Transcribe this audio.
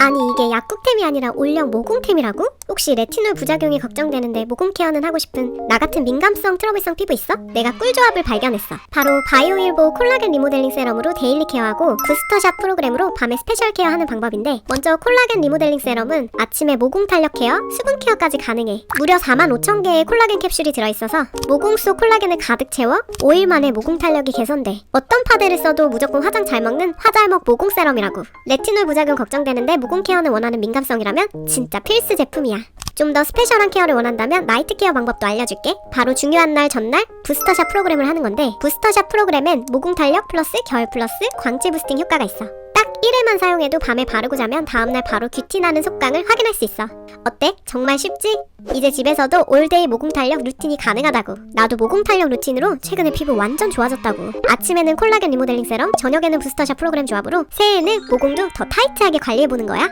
아니 이게 약국템이 아니라 올영 모공템이라고? 혹시 레티놀 부작용이 걱정되는데 모공 케어는 하고 싶은 나 같은 민감성 트러블성 피부 있어? 내가 꿀조합을 발견했어. 바로 바이오일보 콜라겐 리모델링 세럼으로 데일리 케어하고 부스터샷 프로그램으로 밤에 스페셜 케어하는 방법인데 먼저 콜라겐 리모델링 세럼은 아침에 모공 탄력 케어, 수분 케어까지 가능해. 무려 45,000개의 콜라겐 캡슐이 들어있어서 모공 속 콜라겐을 가득 채워 5일 만에 모공 탄력이 개선돼. 어떤 파데를 써도 무조건 화장 잘 먹는 화잘먹 모공 세럼이라고. 레티놀 부작용 걱정되는데 모공 케어는 원하는 민감성이라면 진짜 필수 제품이야. 좀 더 스페셜한 케어를 원한다면 나이트 케어 방법도 알려줄게. 바로 중요한 날 전날 부스터샷 프로그램을 하는 건데 부스터샷 프로그램엔 모공 탄력 플러스 결 플러스 광채 부스팅 효과가 있어. 딱 1회만 사용해도 밤에 바르고 자면 다음날 바로 귀티 나는 속광을 확인할 수 있어. 어때? 정말 쉽지? 이제 집에서도 올데이 모공 탄력 루틴이 가능하다고. 나도 모공 탄력 루틴으로 최근에 피부 완전 좋아졌다고. 아침에는 콜라겐 리모델링 세럼, 저녁에는 부스터샷 프로그램 조합으로 새해에는 모공도 더 타이트하게 관리해보는 거야.